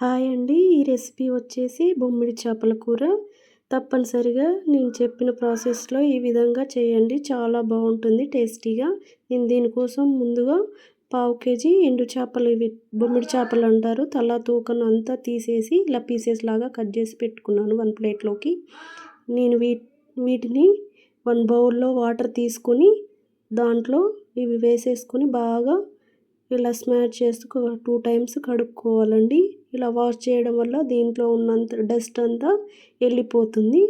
Hi అండి. ఈ recipe వచ్చేసి బొమ్మిడి చేపల కూర. తప్పనిసరిగా నేను చెప్పిన ప్రాసెస్లో ఈ విధంగా చేయండి. చాలా బాగుంటుంది టేస్టీగా. నేను దీనికోసం ముందుగా పావు కేజీ ఎండు చేపలు ఇవి బొమ్మిడి చేపలు అంటారు. తల తూకను అంతా తీసేసి ఇలా పీసెస్ లాగా కట్ చేసి పెట్టుకున్నాను వన్ ప్లేట్లోకి. నేను వీ వీటిని వన్ బౌల్లో వాటర్ తీసుకొని దాంట్లో ఇవి వేసేసుకొని బాగా ఇలా స్మాష్ చేస్తూ టూ టైమ్స్ కడుక్కోవాలండి. ఇలా వాష్ చేయడం వల్ల దీంట్లో ఉన్నంత డస్ట్ అంతా వెళ్ళిపోతుంది.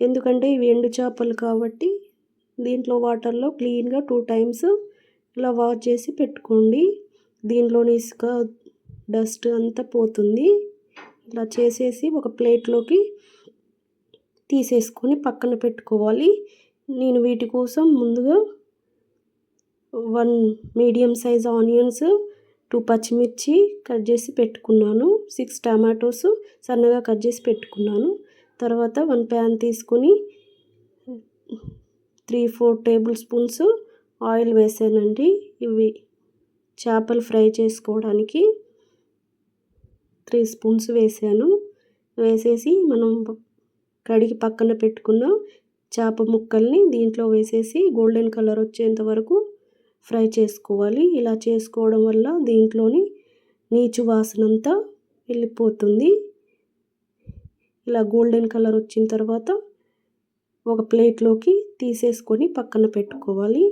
ఎందుకంటే ఇవి ఎండు చేపలు కాబట్టి దీంట్లో వాటర్లో క్లీన్గా టూ టైమ్స్ ఇలా వాష్ చేసి పెట్టుకోండి. దీంట్లోని ఇసుక డస్ట్ అంతా పోతుంది. ఇలా చేసేసి ఒక ప్లేట్లోకి తీసేసుకొని పక్కన పెట్టుకోవాలి. నేను వీటి కోసం ముందుగా one medium size onions two పచ్చిమిర్చి కట్ చేసి పెట్టుకున్నాను సిక్స్ టమాటోస్ సన్నగా కట్ చేసి పెట్టుకున్నాను. తర్వాత వన్ ప్యాన్ తీసుకొని three four tablespoons oil వేసానండి. ఇవి చేపలు ఫ్రై చేసుకోవడానికి త్రీ స్పూన్స్ వేసాను. వేసేసి మనం కడిగి పక్కన పెట్టుకున్న చేప ముక్కల్ని దీంట్లో వేసేసి గోల్డెన్ కలర్ వచ్చేంత వరకు ఫ్రై చేసుకోవాలి. ఇలా చేసుకోవడం వల్ల దీంట్లోని నీచు వాసనంతా వెళ్ళిపోతుంది. ఇలా గోల్డెన్ కలర్ వచ్చిన తర్వాత ఒక ప్లేట్లోకి తీసేసుకొని పక్కన పెట్టుకోవాలి.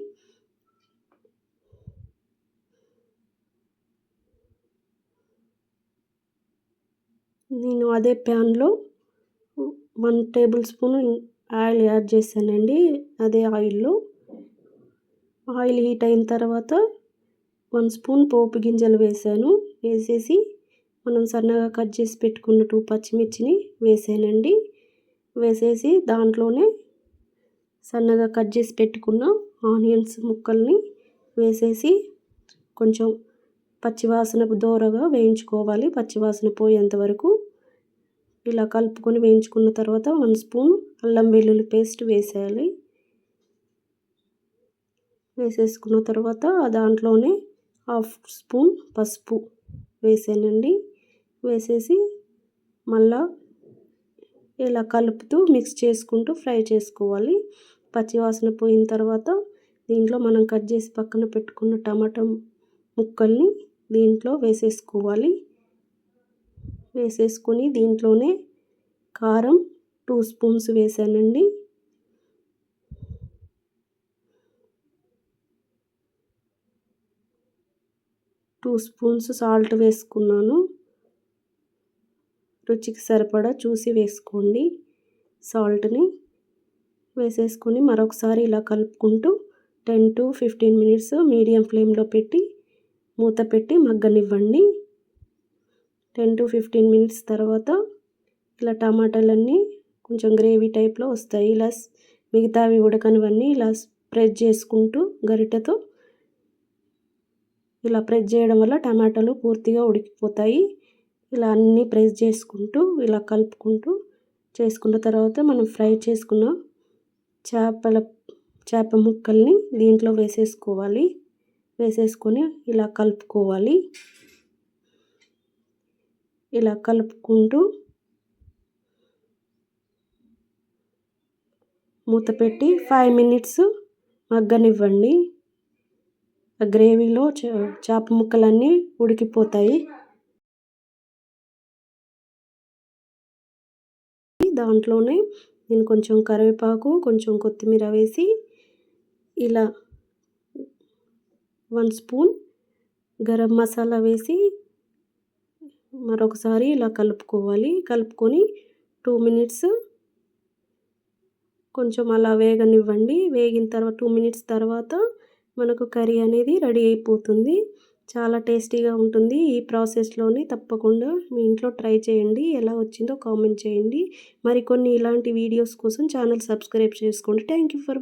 నేను అదే ప్యాన్లో one tablespoon oil add చేశానండి. అదే ఆయిల్లో ఆయిల్ హీట్ అయిన తర్వాత వన్ స్పూన్ పోపు గింజలు వేసాను. వేసేసి మనం సన్నగా కట్ చేసి పెట్టుకున్న టూ పచ్చిమిర్చిని వేసానండి. వేసేసి దాంట్లోనే సన్నగా కట్ చేసి పెట్టుకున్న ఆనియన్స్ ముక్కల్ని వేసేసి కొంచెం పచ్చివాసన దూరగా వేయించుకోవాలి. పచ్చివాసన పోయేంత వరకు ఇలా కలుపుకొని వేయించుకున్న తర్వాత వన్ స్పూన్ అల్లం వెల్లుల్లి పేస్ట్ వేసేయాలి. వేసేసుకున్న తర్వాత దాంట్లోనే హాఫ్ స్పూన్ పసుపు వేసానండి. వేసేసి మళ్ళా ఇలా కలుపుతూ మిక్స్ చేసుకుంటూ ఫ్రై చేసుకోవాలి. పచ్చివాసన పోయిన తర్వాత దీంట్లో మనం కట్ చేసి పక్కన పెట్టుకున్న టమాటా ముక్కల్ని దీంట్లో వేసేసుకోవాలి. వేసేసుకొని దీంట్లోనే కారం టూ స్పూన్స్ వేసానండి. టూ స్పూన్స్ సాల్ట్ వేసుకున్నాను. రుచికి సరిపడా చూసి వేసుకోండి. సాల్ట్ని వేసేసుకొని మరొకసారి ఇలా కలుపుకుంటూ ten to fifteen minutes medium ఫ్లేమ్లో పెట్టి మూత పెట్టి మగ్గనివ్వండి. టెన్ టు ఫిఫ్టీన్ మినిట్స్ తర్వాత ఇలా టమాటాలన్నీ కొంచెం గ్రేవీ టైప్లో వస్తాయి. ఇలా మిగతావి ఉడకనివన్నీ ఇలా స్ప్రెడ్ చేసుకుంటూ గరిటెతో ఇలా ప్రెస్ చేయడం వల్ల టమాటాలు పూర్తిగా ఉడికిపోతాయి. ఇలా అన్నీ ప్రెస్ చేసుకుంటూ ఇలా కలుపుకుంటూ చేసుకున్న తర్వాత మనం ఫ్రై చేసుకున్న చేపల చేప ముక్కల్ని దీంట్లో వేసేసుకోవాలి. వేసేసుకొని ఇలా కలుపుకోవాలి. ఇలా కలుపుకుంటూ మూత పెట్టి ఫైవ్ మినిట్స్ మగ్గనివ్వండి. ఆ గ్రేవీలో చేప ముక్కలన్నీ ఉడికిపోతాయి. దాంట్లోనే నేను కొంచెం కరివేపాకు కొంచెం కొత్తిమీర వేసి ఇలా వన్ స్పూన్ గరం మసాలా వేసి మరొకసారి ఇలా కలుపుకోవాలి. కలుపుకొని టూ మినిట్స్ కొంచెం అలా వేగనివ్వండి. వేగిన తర్వాత టూ మినిట్స్ తర్వాత మనకు కర్రీ అనేది రెడీ అయిపోతుంది. చాలా టేస్టీగా ఉంటుంది. ఈ ప్రాసెస్లోనే తప్పకుండా మీ ఇంట్లో ట్రై చేయండి. ఎలా వచ్చిందో కామెంట్ చేయండి. మరికొన్ని ఇలాంటి వీడియోస్ కోసం ఛానల్ సబ్స్క్రైబ్ చేసుకోండి. Thank you for